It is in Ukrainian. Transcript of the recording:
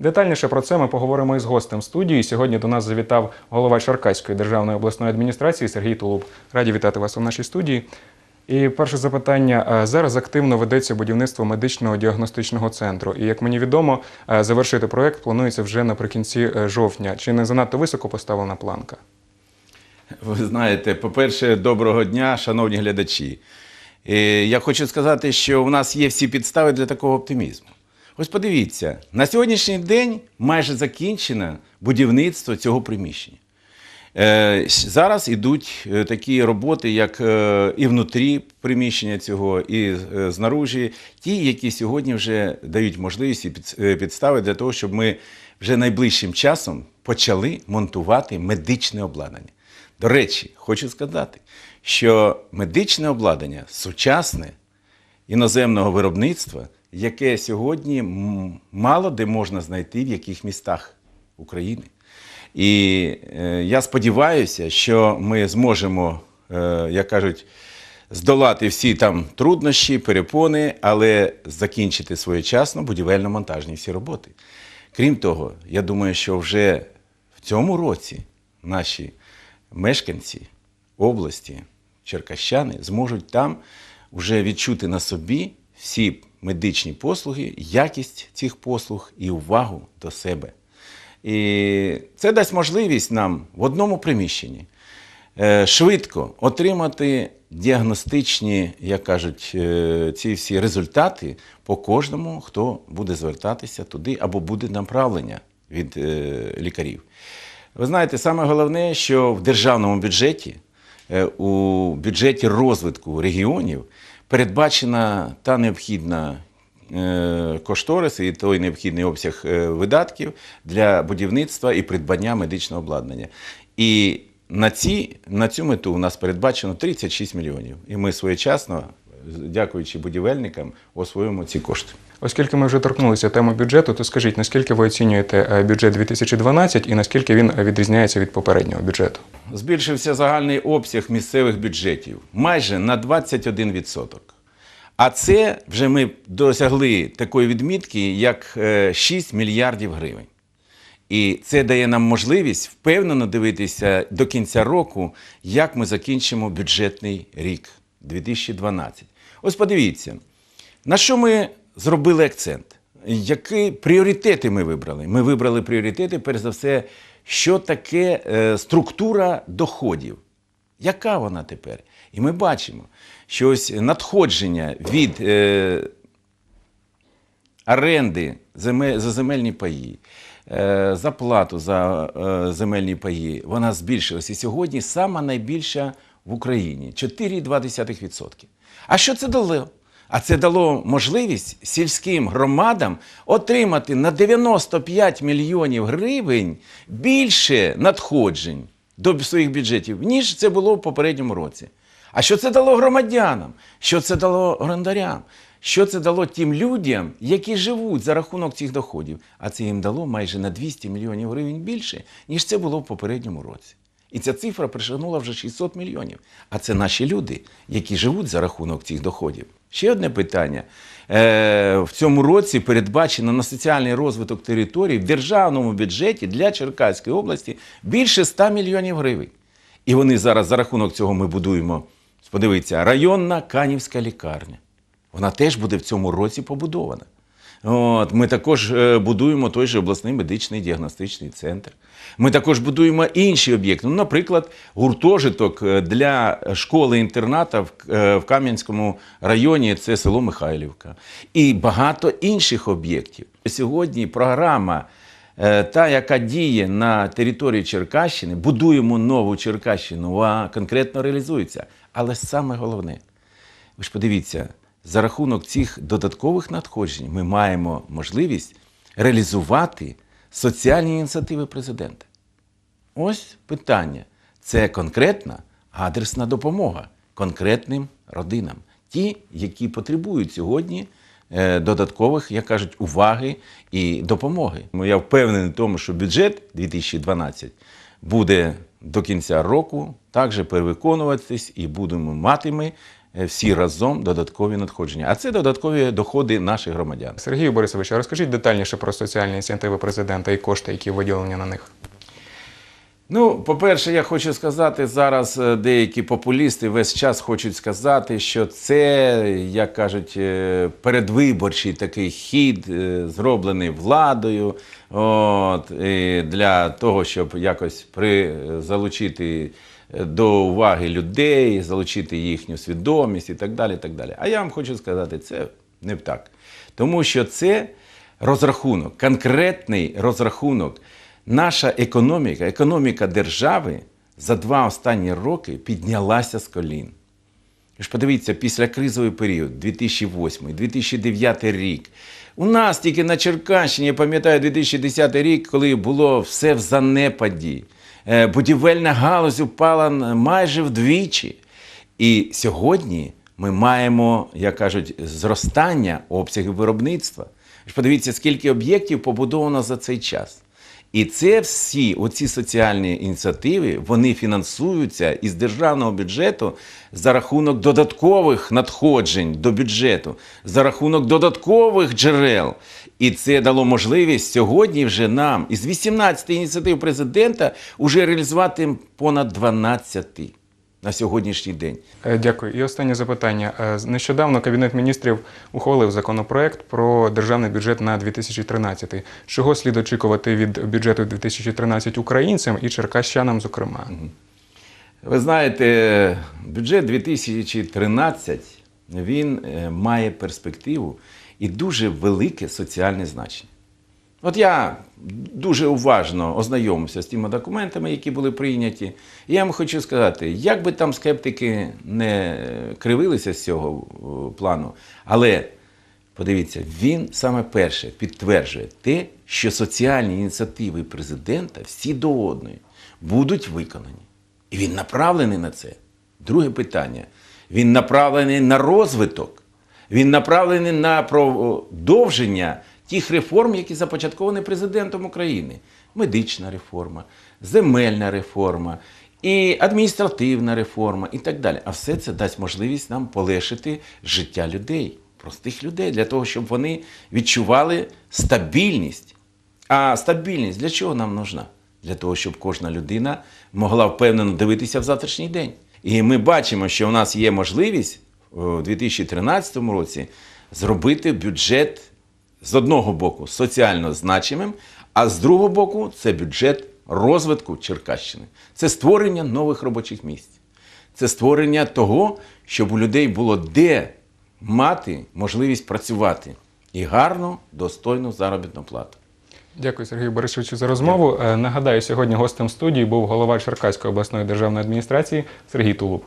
Детальніше про це ми поговоримо із гостем студії. Сьогодні до нас завітав голова Черкаської державної обласної адміністрації Сергій Тулуб. Раді вітати вас у нашій студії. І перше запитання. Зараз активно ведеться будівництво медичного діагностичного центру. І як мені відомо, завершити проект планується вже наприкінці е, жовтня. Чи не занадто високо поставлена планка? Ви знаєте, по-перше, доброго дня, шановні глядачі. Е, Я хочу сказати, що у нас є всі підстави для такого оптимізму. Ось подивіться, на сьогоднішній день майже закінчено будівництво цього приміщення. Е, Зараз ідуть е, такі роботи, як е, і внутрі приміщення цього, і знаружі, ті, які сьогодні вже дають можливість і підстави для того, щоб ми вже найближчим часом почали монтувати медичне обладнання. До речі, хочу сказати, що медичне обладнання сучасне іноземного виробництва, яке сьогодні мало де можна знайти в яких містах України. І е, я сподіваюся, що ми зможемо, е, як кажуть, здолати всі там труднощі, перепони, але закінчити своєчасно будівельно-монтажні всі роботи. Крім того, я думаю, що вже в цьому році наші мешканці області, черкащани, зможуть там вже відчути на собі всі медичні послуги, якість цих послуг і увагу до себе. І це дасть можливість нам в одному приміщенні е, швидко отримати діагностичні, як кажуть, е, ці всі результати по кожному, хто буде звертатися туди або буде направлення від е, лікарів. Ви знаєте, саме головне, що в державному бюджеті, у бюджеті розвитку регіонів передбачена та необхідна е, кошторис і той необхідний обсяг е, видатків для будівництва і придбання медичного обладнання. І на, ці, на цю мету у нас передбачено 36 мільйонів. І ми своєчасно, дякуючи будівельникам, освоїмо ці кошти. Оскільки ми вже торкнулися теми бюджету, то скажіть, наскільки ви оцінюєте е, бюджет 2012 і наскільки він е, відрізняється від попереднього бюджету? збільшився загальний обсяг місцевих бюджетів майже на 21%. А це вже ми досягли такої відмітки, як е, 6 мільярдів гривень. І це дає нам можливість впевнено дивитися до кінця року, як ми закінчимо бюджетний рік 2012. Ось подивіться, на що ми зробили акцент? Які пріоритети ми вибрали? Ми вибрали пріоритети, перш за все, що таке е, структура доходів. Яка вона тепер? І ми бачимо, що ось надходження від е, оренди за земельні паї, е, за плату за е, земельні паї, вона збільшилась. І сьогодні сама найбільша в Україні 4,2%. А що це дало? А це дало можливість сільським громадам отримати на 95 мільйонів гривень більше надходжень до своїх бюджетів, ніж це було в попередньому році. А що це дало громадянам? Що це дало орендарям? Що це дало тим людям, які живуть за рахунок цих доходів? А це їм дало майже на 200 мільйонів гривень більше, ніж це було в попередньому році. І ця цифра пришагнула вже 600 мільйонів. А це наші люди, які живуть за рахунок цих доходів. Ще одне питання. Е, в цьому році передбачено на соціальний розвиток територій в державному бюджеті для Черкаської області більше 100 мільйонів гривень. І вони зараз за рахунок цього ми будуємо. Подивіться, районна Канівська лікарня. Вона теж буде в цьому році побудована. От, ми також е, будуємо той же обласний медичний діагностичний центр. Ми також будуємо інші об'єкти. Ну, наприклад, гуртожиток е, для школи-інтерната в, е, в Кам'янському районі це село Михайлівка. І багато інших об'єктів. Сьогодні програма, та, яка діє на території Черкащини, будуємо нову Черкащину, а конкретно реалізується. Але саме головне, ви ж подивіться, за рахунок цих додаткових надходжень ми маємо можливість реалізувати соціальні ініціативи президента. Ось питання. Це конкретна адресна допомога конкретним родинам, ті, які потребують сьогодні е, додаткових, як кажуть, уваги і допомоги. Ну, Я впевнений в тому, що бюджет 2012 буде до кінця року також перевиконуватись і будемо мати ми всі разом додаткові надходження. А це додаткові доходи наших громадян. Сергію Борисовичу, розкажіть детальніше про соціальні ініціативи президента і кошти, які виділені на них. Ну, по-перше, я хочу сказати, зараз е, деякі популісти весь час хочуть сказати, що це, як кажуть, е, передвиборчий такий хід, е, зроблений владою, от, і для того, щоб якось при, залучити е, до уваги людей, залучити їхню свідомість і так далі. Так далі. А я вам хочу сказати, це не так. Тому що це розрахунок, конкретний розрахунок. Наша економіка, економіка держави за два останні роки піднялася з колін. Ж подивіться, після кризовий період 2008-2009 рік. У нас тільки на Черкащині, я пам'ятаю, 2010 рік, коли було все в занепаді. Е, Будівельна галузь упала майже вдвічі. І сьогодні ми маємо, як кажуть, зростання обсягів виробництва. Подивіться, скільки об'єктів побудовано за цей час. І це всі оці соціальні ініціативи вони фінансуються із державного бюджету за рахунок додаткових надходжень до бюджету, за рахунок додаткових джерел. І це дало можливість сьогодні вже нам із 18 ініціатив президента уже реалізувати понад 12 на сьогоднішній день. Е, Дякую. І останнє запитання. Е, Нещодавно Кабінет міністрів ухвалив законопроект про державний бюджет на 2013. Чого слід очікувати від бюджету 2013 українцям і черкащанам, зокрема? Ви знаєте, бюджет 2013 він е, має перспективу і дуже велике соціальне значення. От я дуже уважно ознайомився з тими документами, які були прийняті. І я вам хочу сказати, як би там скептики не кривилися з цього е, плану, але подивіться, він саме перше підтверджує те, що соціальні ініціативи президента всі до одної будуть виконані. І він направлений на це. Друге питання. Він направлений на розвиток, він направлений на продовження тих реформ, які започатковані президентом України. Медична реформа, земельна реформа, і адміністративна реформа, і так далі. А все це дасть можливість нам полегшити життя людей, простих людей, для того, щоб вони відчували стабільність. А стабільність для чого нам нужна? Для того, щоб кожна людина могла впевнено дивитися в завтрашній день. І ми бачимо, що у нас є можливість у 2013 році зробити бюджет з одного боку соціально значимим, а з другого боку це бюджет розвитку Черкащини. Це створення нових робочих місць. Це створення того, щоб у людей було де мати можливість працювати і гарну, достойну заробітну плату. Дякую, Сергію Борисовичу, за розмову. Е, Нагадаю, сьогодні гостем студії був голова Черкаської обласної державної адміністрації Сергій Тулуб.